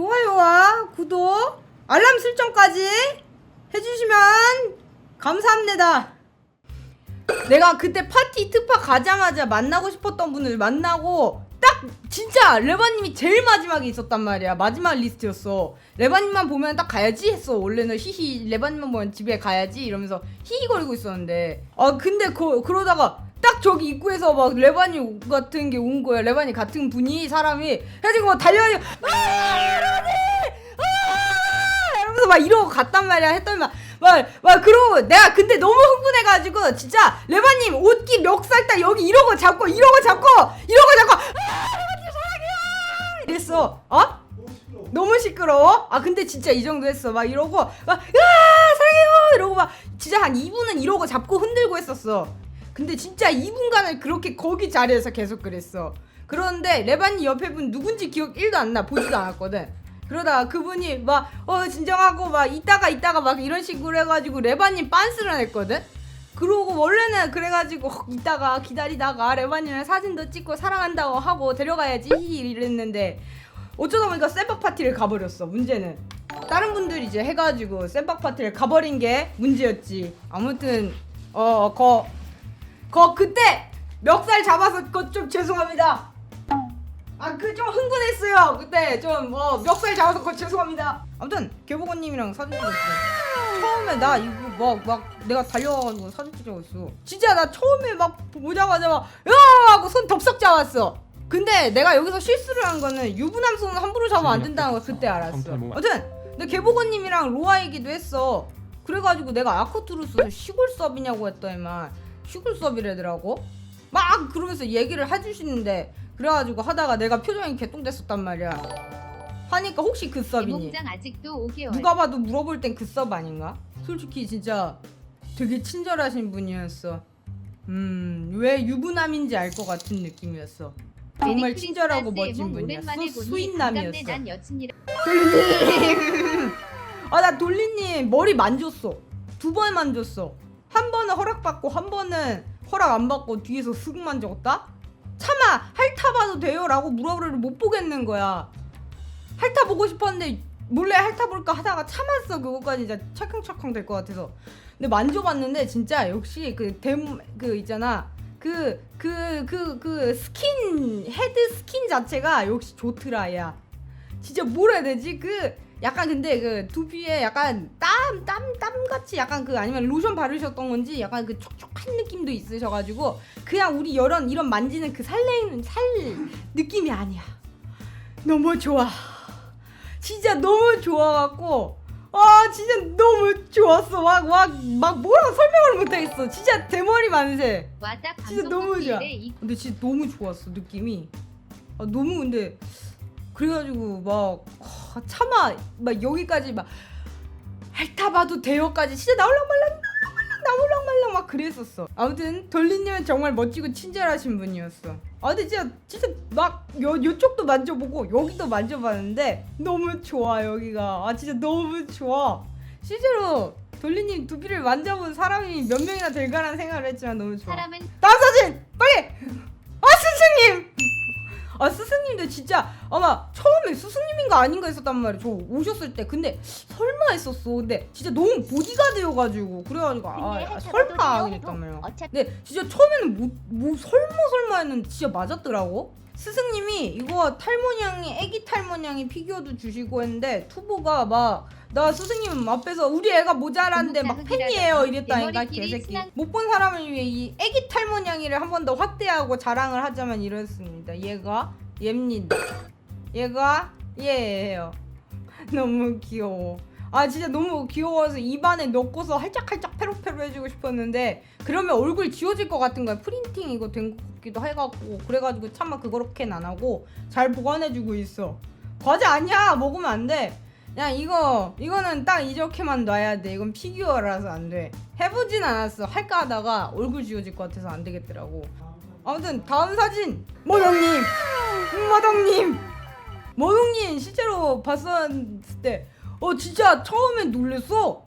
좋아요와 구독, 알람 설정까지 해주시면 감사합니다. 내가 그때 파티 특파 가자마자 만나고 싶었던 분을 만나고 딱 진짜 레바님이 제일 마지막에 있었단 말이야. 마지막 리스트였어. 레바님만 보면 딱 가야지 했어. 원래는 히히 레바님만 보면 집에 가야지 이러면서 히히거리고 있었는데 아 근데 그 그러다가 딱 저기 입구에서 막 레바님 같은 게 온 거야. 레바님 같은 분이 사람이 해가지고 막 달려가지고 아 레바님 아 이러면서 막 이러고 갔단 말이야. 했더니 막 막, 막, 그러고, 내가 근데 너무 흥분해가지고, 진짜, 레바님, 옷깃 멱살 딱 여기 이러고 잡고, 이러고 잡고, 이러고 잡고, 아, 레바님 사랑해요! 이랬어. 어? 너무 시끄러워? 아, 근데 진짜 이 정도 했어. 막 이러고, 막, 아, 사랑해요! 이러고 막, 진짜 한 2분은 이러고 잡고 흔들고 했었어. 근데 진짜 2분간을 그렇게 거기 자리에서 계속 그랬어. 그런데 레바님 옆에 분 누군지 기억 1도 안 나. 보지도 않았거든. 그러다가 그분이 막 어 진정하고 막 이따가 이따가 막 이런 식으로 해가지고 레바님 빤스를 했거든. 그러고 원래는 그래가지고 헉, 이따가 기다리다가 레바님이랑 사진도 찍고 사랑한다고 하고 데려가야지 이랬는데 어쩌다 보니까 쌤박 파티를 가버렸어. 문제는 다른 분들이 이제 해가지고 쌤박 파티를 가버린 게 문제였지. 아무튼 어거 거 그때 멱살 잡아서 그거 좀 죄송합니다. 아 그 좀 흥분했어요. 그때 좀 뭐 멱살 잡아서 거 죄송합니다. 아무튼 개보건님이랑 사진 찍었어 처음에 나 이거 막 막 내가 달려가가지고 사진 찍자고 했어. 진짜 나 처음에 막 보자마자 막야 하고 손 덥석 잡았어. 근데 내가 여기서 실수를 한 거는 유부남 손 함부로 잡으면 안 된다는 걸 그때 알았어. 아무튼 근데 개보건님이랑 로아 얘기도 했어. 그래가지고 내가 아크투루스 시골 서비냐고 했더니만 시골 서비래더라고 막 그러면서 얘기를 해주시는데 그래가지고 하다가 내가 표정이 개똥됐었단 말이야. 하니까 혹시 그 섭이니? 대몽장 아직도 5개월. 누가 봐도 물어볼 땐 그 섭 아닌가? 솔직히 진짜 되게 친절하신 분이었어. 음, 왜 유부남인지 알 것 같은 느낌이었어. 정말 친절하고 멋진 분이야. 수, 수인남이었어. 난 여친이라. 돌리님! 아, 나 돌리님 머리 만졌어. 두 번 만졌어. 한 번은 허락받고, 한 번은 허락 안 받고 뒤에서 슥 만졌다? 차마 핥아봐도 돼요 라고 물어보를 못 보겠는 거야. 핥아보고 싶었는데 몰래 핥아볼까 하다가 참았어 그거까지 진짜 철컹철컹 될 것 같아서. 근데 만져봤는데 진짜 역시 그댐그 있잖아 그 그 그 그 스킨 헤드 스킨 자체가 역시 좋더라 야. 진짜 뭐라 해야 되지 그 약간 근데 그 두피에 약간 땀 땀 땀 같이 약간 그 아니면 로션 바르셨던 건지 약간 그 촉촉한 느낌도 있으셔가지고 그냥 우리 이런 이런 만지는 그 설레이는 살 느낌이 아니야. 너무 좋아. 진짜 너무 좋아갖고 아 진짜 너무 좋았어. 막 막 막 뭐라고 설명을 못하겠어. 진짜 대머리 만세. 진짜 너무 좋아. 근데 진짜 너무 좋았어 느낌이. 아 너무 근데 그래가지고 막 아, 차마 막 여기까지 막 핥아봐도 돼요까지 진짜 나올랑 말랑 나올랑 말랑 나올랑 말랑 막 그랬었어. 아무튼 돌리님은 정말 멋지고 친절하신 분이었어. 아 근데 진짜 진짜 막 요, 요쪽도 만져보고 여기도 만져봤는데 너무 좋아 여기가. 아 진짜 너무 좋아. 실제로 돌리님 두피를 만져본 사람이 몇 명이나 될까라는 생각을 했지만 너무 좋아. 사람은 다음 사진 빨리 아 스승님도 진짜 아마 처음에 스승님인가 아닌가 했었단 말이야 저 오셨을 때. 근데 설마 했었어. 근데 진짜 너무 보디가드여가지고. 그래가지고 아, 아 설마 어차피 근데 진짜 처음에는 뭐, 뭐 설마 설마 했는데 진짜 맞았더라고. 스승님이 이거 탈모냥이 애기 탈모냥이 피규어도 주시고 했는데 투보가 막 나 스승님 앞에서 우리 애가 모자란데 막 팬이에요 이랬다니까 개새끼. 못 본 사람을 위해 이 애기 탈모냥이를 한 번 더 확대하고 자랑을 하자면 이렇습니다. 얘가 얘입니다. 얘가 얘예요. 너무 귀여워. 아 진짜 너무 귀여워서 입안에 넣고서 할짝할짝 페로페로 해주고 싶었는데 그러면 얼굴 지워질 것 같은 거야. 프린팅 이거 된 것 같기도 해갖고. 그래가지고 차마 그거렇게는 안 하고 잘 보관해주고 있어. 과자 아니야. 먹으면 안돼. 그냥 이거 이거는 딱 이렇게만 놔야 돼. 이건 피규어라서 안돼. 해보진 않았어. 할까 하다가 얼굴 지워질 것 같아서 안 되겠더라고 아무튼 다음 사진. 모동님. 모동님. 모동님 실제로 봤었을 때 어 진짜 처음엔 놀랬어.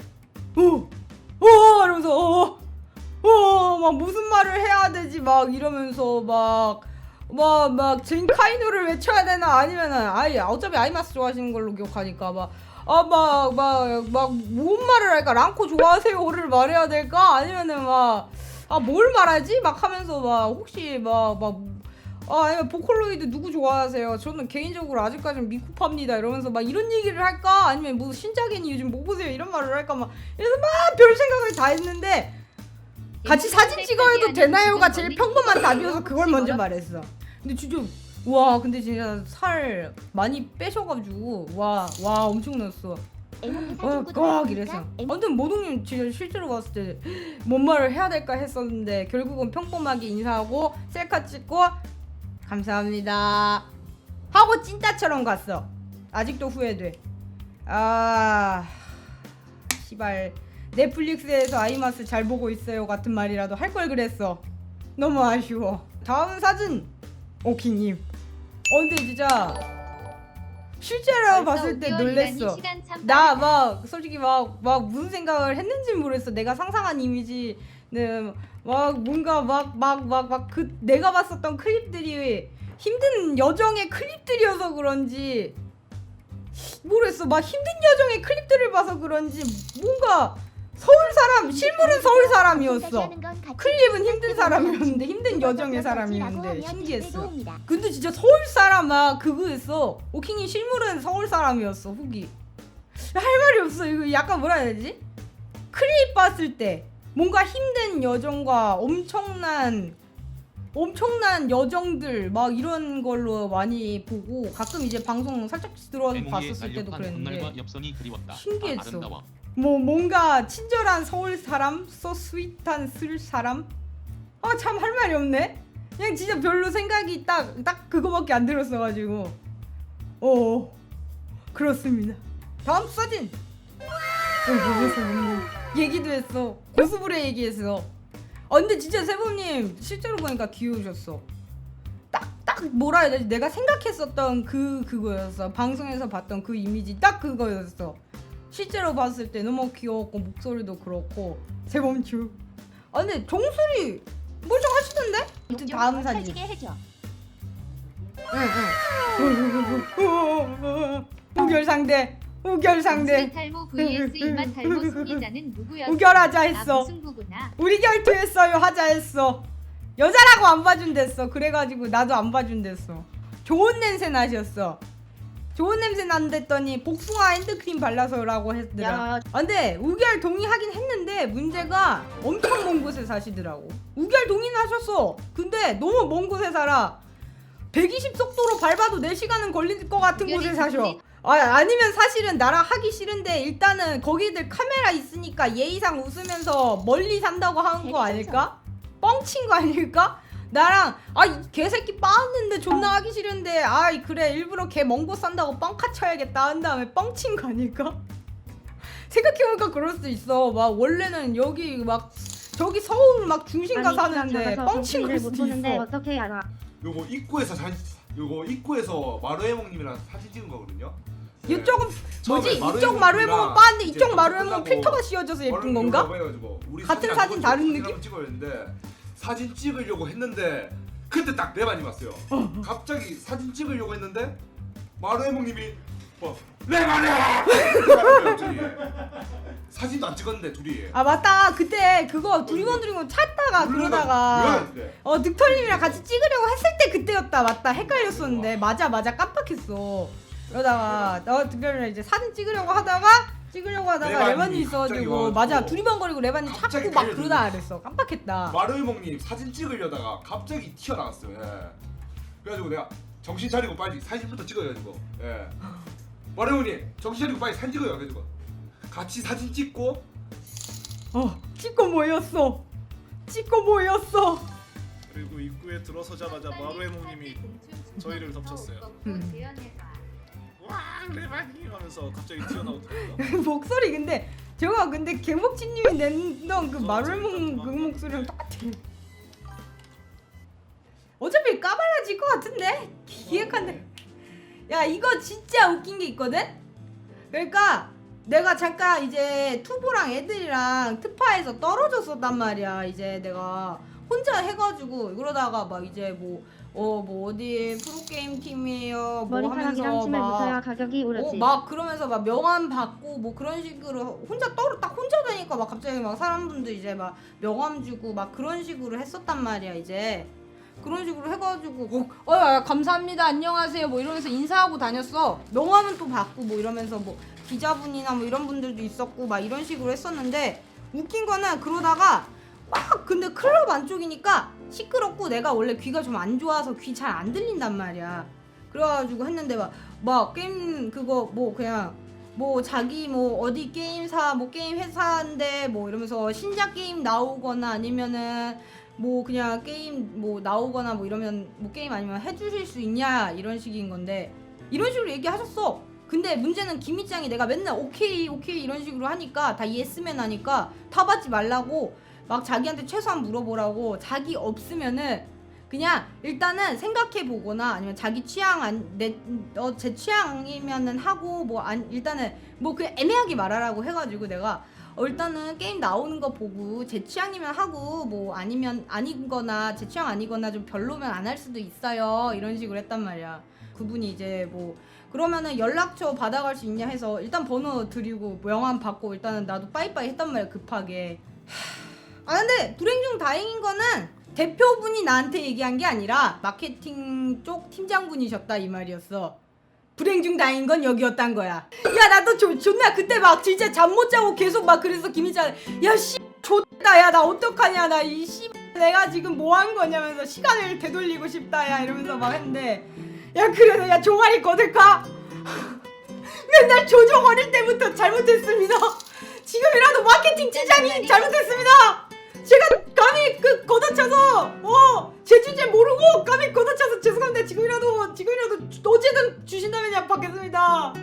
어어 이러면서 어어막 무슨 말을 해야 되지 막 이러면서 막 뭐막 젠카이노를 외쳐야 되나 아니면은 아예 어차피 아이마스 좋아하시는 걸로 기억하니까 막 아 막 막 막 뭔 말을 할까? 랑코 좋아하세요를 말해야 될까? 아니면은 막 아 뭘 말하지 막 하면서 막 혹시 막 막 아, 아니면 보컬로이드 누구 좋아하세요? 저는 개인적으로 아직까지는 미쿠파입니다. 이러면서 막 이런 얘기를 할까? 아니면 뭐 신작이니 요즘 뭐 보세요? 이런 말을 할까? 막 이래서 막 별 생각을 다 했는데 같이 사진 찍어야 해도 되나요가 제일 평범한 답이어서 그걸 먼저 말했어. 근데 진짜 와 근데 진짜 살 많이 빼셔가지고 와와 엄청 넣었 어. 와꽉 이래서. 아무튼 모동님 진짜 실제로 봤을 때 뭔 말을 해야 될까 했었는데 결국은 평범하게 인사하고 셀카 찍고 감사합니다 하고 찐따처럼 갔어. 아직도 후회돼. 아 시발 넷플릭스에서 아이마스 잘 보고 있어요 같은 말이라도 할 걸 그랬어. 너무 아쉬워. 다음 사진 오키님. 어 근데 진짜 실제로 봤을 때 놀랬어. 나 막 솔직히 막 막 무슨 생각을 했는지 모르겠어. 내가 상상한 이미지는 막 뭔가 막 막 막 막 그 내가 봤었던 클립들이 힘든 여정의 클립들이어서 그런지 모르겠어. 막 힘든 여정의 클립들을 봐서 그런지 뭔가 서울 사람 실물은 서울 사람이었어. 클립은 힘든 사람이었는데 힘든 여정의 사람이었는데 신기했어. 근데 진짜 서울 사람 막 그거였어. 오킹이 실물은 서울 사람이었어. 후기. 할 말이 없어. 이거 약간 뭐라 해야 되지? 클립 봤을 때 뭔가 힘든 여정과 엄청난 엄청난 여정들 막 이런 걸로 많이 보고 가끔 이제 방송 살짝 들어와서 봤었을 때도 그랬는데. 신기했어. 아. 뭐 뭔가 친절한 서울 사람, 소 스윗한 쓸 사람. 아 참 할 말이 없네. 그냥 진짜 별로 생각이 딱 딱 그거밖에 안 들었어가지고. 어 그렇습니다. 다음 사진. 어. 얘기도 했어. 고수부레 얘기했어. 어 근데 진짜 세범님 실제로 보니까 귀여우셨어. 뭐라 해야 되지? 내가 생각했었던 그 그거였어. 방송에서 봤던 그 이미지 딱 그거였어. 실제로 봤을 때 너무 귀여웠고 목소리도 그렇고 세범추. 아 근데 종소리 멀쩡하시던데? 아무튼 다음 사진. 해줘. 응응. 우결 상대. 우결 상대. 탈모 vs 이맛 탈모 승리자는 누구였어? 우결하자 했어. 아, 무승부구나. 우리 결투했어요 하자 했어. 여자라고 안 봐준댔어. 그래가지고 나도 안 봐준댔어. 좋은 냄새 나셨어. 좋은 냄새 난댔더니 복숭아 핸드크림 발라서라고 했더라. 야, 아, 근데 우결 동의하긴 했는데 문제가 엄청 먼 곳에 사시더라고. 우결 동의하셨어. 근데 너무 먼 곳에 살아. 120 속도로 밟아도 4시간은 걸릴 것 같은 우결이 곳에 사셔. 아, 아니면 사실은 나랑 하기 싫은데 일단은 거기들 카메라 있으니까 예의상 웃으면서 멀리 산다고 하는 거 아닐까? 뻥친 거 아닐까? 나랑 아이 개새끼 빠았는데 존나 하기 싫은데 아이 그래 일부러 걔먼곳 산다고 뻥카 쳐야겠다 한 다음에 뻥친 거 아닐까? 생각해보니까 그럴 수도 있어 막 원래는 여기 막 저기 서울 막 중심가 사는데 뻥친 걸 수도 있어 어떻게 알아? 요거 입구에서 사진 요거 입구에서 마루해몽님이랑 사진 찍은 거거든요. 네. 이쪽은 처음에 뭐지? 마루해몽 이쪽 마루해몽은 님이랑 빠는데 이제 이쪽 끝나고 필터가 씌워져서 예쁜 건가? 해가지고 우리 같은 안 사진 다른 느낌? 했는데 사진 찍으려고 했는데 그때 딱내 반이 왔어요. 어. 갑자기 사진 찍으려고 했는데 마루해몽님이 뭐 갑자기 사진도 안 찍었는데 둘이. 아 맞다. 그때 그거 두리번 두리번 찾다가 그러다가 어 늑털님이랑 같이 찍으려고 했을 때 그때였다. 맞다. 헷갈렸었는데 맞아 맞아. 깜빡했어. 그러다가 너 늑털이랑 이제 사진 찍으려고 하다가 찍으려고 하다가 레반이 레반이 갑자기 있어가지고 와가지고 맞아 두리번거리고 레반이 갑자기 찾고 막 그러다. 그랬어 깜빡했다 마루해몽님 사진 찍으려다가 갑자기 튀어나왔어요. 예. 그래가지고 내가 정신 차리고 빨리 사진부터 찍어야지고. 예. 마루해몽님 정신 차리고 빨리 사진 찍어요. 그래가지고 같이 사진 찍고 어 찍고 모였어 찍고 모였어 그리고 입구에 들어서자마자 마루해몽님이 저희를 덮쳤어요. 와 레바니 하면서 갑자기 튀어나오더라고요. 목소리 근데 제가 근데 개목치님이 냈던 그 진짜 그 목소리랑 똑같아. 어차피 까발라질 것 같은데 기획한데. 야 이거 진짜 웃긴 게 있거든. 그러니까 내가 잠깐 이제 투보랑 애들이랑 특파에서 떨어졌었단 말이야. 이제 내가 혼자 해가지고 그러다가 막 이제 뭐 어 뭐 어디 프로게임 팀이에요? 뭐 머리카락이랑 하면서 침을 묻혀야 막 가격이 어, 오르지. 막 그러면서 막 명함 받고 뭐 그런 식으로 혼자 떨어 딱 혼자 다니까 막 갑자기 막 사람분들 이제 막 명함 주고 막 그런 식으로 했었단 말이야 이제. 그런 식으로 해가지고 어, 어 야, 감사합니다. 안녕하세요. 뭐 이러면서 인사하고 다녔어. 명함은 또 받고 뭐 이러면서 뭐 기자분이나 뭐 이런 분들도 있었고 막 이런 식으로 했었는데 웃긴 거는 그러다가 막 근데 클럽 안쪽이니까 시끄럽고 내가 원래 귀가 좀 안 좋아서 귀 잘 안 들린단 말이야 그래가지고 했는데 막 막 게임 그거 뭐 그냥 뭐 자기 뭐 어디 게임사 뭐 게임 회사인데 뭐 이러면서 신작 게임 나오거나 아니면은 뭐 그냥 게임 뭐 나오거나 뭐 이러면 뭐 게임 아니면 해주실 수 있냐 이런 식인 건데 이런 식으로 얘기하셨어. 근데 문제는 김희짱이 내가 맨날 오케이 오케이 이런 식으로 하니까 다 예스맨 하니까 타받지 말라고 막 자기한테 최소한 물어보라고 자기 없으면은 그냥 일단은 생각해 보거나 아니면 자기 취향 안내어제 취향이면은 하고 뭐 안 일단은 뭐 그냥 애매하게 말하라고 해가지고 내가 어, 일단은 게임 나오는 거 보고 제 취향이면 하고 뭐 아니면 아니거나 제 취향 아니거나 좀 별로면 안 할 수도 있어요. 이런 식으로 했단 말이야. 그분이 이제 뭐 그러면은 연락처 받아갈 수 있냐 해서 일단 번호 드리고 명함 받고 일단은 나도 빠이빠이 했단 말이야 급하게 아 근데 불행 중 다행인 거는 대표분이 나한테 얘기한 게 아니라 마케팅 쪽 팀장분이셨다 이 말이었어. 불행 중 다행인 건 여기였단 거야. 야 나도 조, 존나 그때 막 진짜 잠 못 자고 계속 막 그래서 김희자 야씨 좋다 야 나 어떡하냐 나 이 씨 내가 지금 뭐 한 거냐면서 시간을 되돌리고 싶다 야 이러면서 막 했는데 야 그래도 야 종아리 거들까? 맨날 조종 어릴 때부터 잘못했습니다. 지금이라도 마케팅 팀장이 잘못했습니다. 제가 감히 그 걷어차서 어 제 주제 모르고 감히 걷어차서 죄송합니다. 지금이라도 지금이라도 어제든 주신다면 약받겠습니다.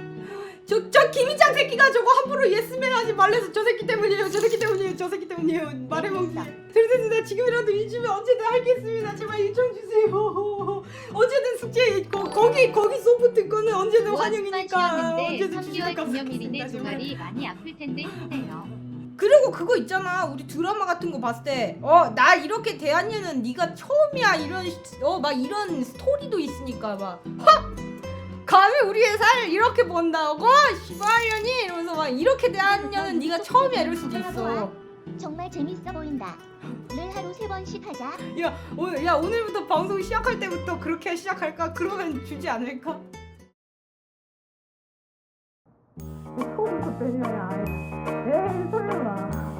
저 저 김희장 새끼가 저거 함부로 예스맨 하지 말래서 저 새끼 때문이에요 저 새끼 때문이에요 저 새끼 때문이에요 말해먹기 들으셨습니다 지금이라도 일 주면 언제든 하겠습니다. 제발 일좀 주세요. 언제든 숙제 거, 거기 거기 소프트 거는 언제든 환영이니까 언제든 3개월 주시면 기념일인데 제발. 종아리 많이 아플 텐데 힘내요. 그리고 그거 있잖아. 우리 드라마 같은 거 봤을 때 어 나 이렇게 대한 년은 네가 처음이야. 이런 어 막 이런 스토리도 있으니까 막 헉! 감히 우리 회사를 이렇게 본다고? 시발년이! 이러면서 막 이렇게 대한 년은 네가 처음이야. 이럴 수도 있어. 정말 재밌어 보인다. 를 하루 세 번씩 하자. 야 오늘 야 오늘부터 방송 시작할 때부터 그렇게 시작할까? 그러면 주지 않을까 처음부터 때리면 아예 에이 설레